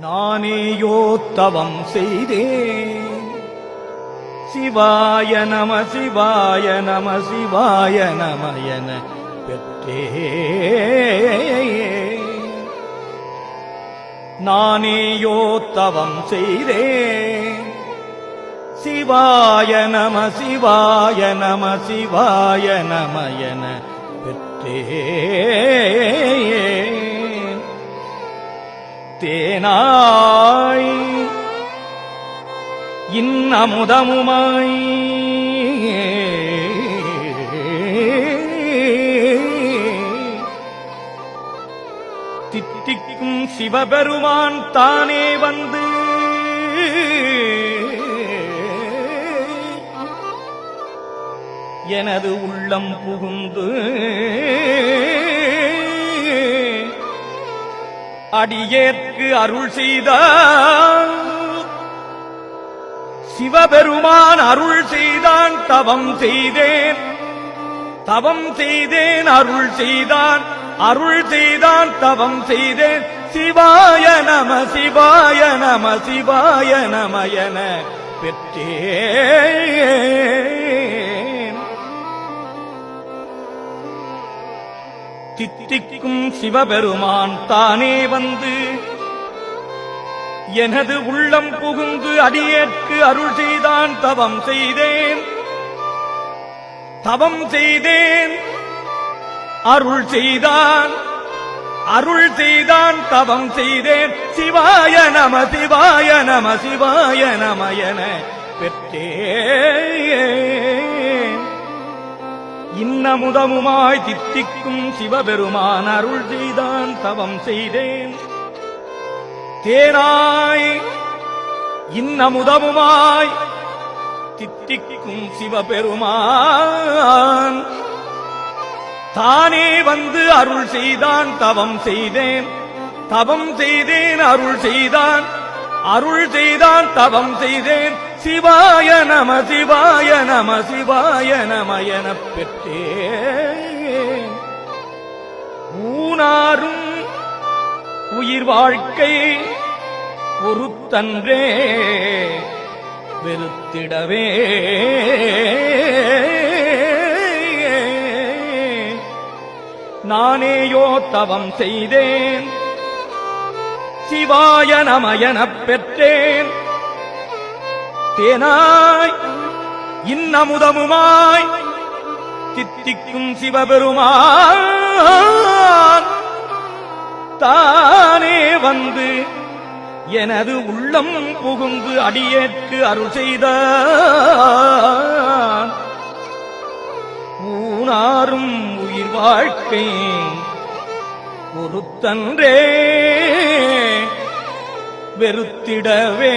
நானேயோ தவம் செய்தேன். சிவாய நம சிவாய நம சிவாய நமயன பெற்றே நானேயோ தவம் செய்தேன். சிவாய நம சிவாய நம சிவாய நமயன பெற்றே தேனாய் இன்னமுதமுமாய். தித்திக்கும் சிவபெருமான் தானே வந்து எனது உள்ளம் புகுந்து அடியேற்கு அருள் செய்த சிவபெருமான் அருள் செய்தான் தவம் செய்தேன். தவம் செய்தேன் அருள் செய்தான். அருள் செய்தான் தவம் செய்தேன். சிவாய நம சிவாய நம சிவாய நம என பெற்றேன். தித்திக்கும் சிவபெருமான் தானே வந்து எனது உள்ளம் புகுந்து அடியேற்கு அருள் செய்தான் தவம் செய்தேன். தவம் செய்தேன். அருள் செய்தான். அருள் செய்தான் தவம் செய்தேன். சிவாய நம சிவாய நம சிவாய நம என இன்னமுதமுமாய் தித்திக்கும் சிவபெருமான் அருள் செய்தான் தவம் செய்தேன். தேனாய் இன்னமுதமுமாய் தித்திக்கும் சிவபெருமான். தானே வந்து அருள் செய்தான் தவம் செய்தேன். தவம் செய்தேன் அருள் செய்தான். அருள் செய்தான் தவம் செய்தேன். சிவாய நம சிவாய நம சிவாய நம எனப் பெற்றேன் ஊனாரும் உயிர் வாழ்க்கை பொறுத்தன்றே வெறுத்திடவே. நானேயோ தவம் செய்தேன். சிவாய நம எனப் பெற்றேன். தேனாய் இன்னமுதமுமாய் தித்திக்கும் சிவபெருமான். தானே வந்து எனது உள்ளம் புகுந்து அடியேற்கு அருள் செய்த ஊனாரும் உயிர் வாழ்க்கை பொறுத்தன்றே வெறுத்திடவே.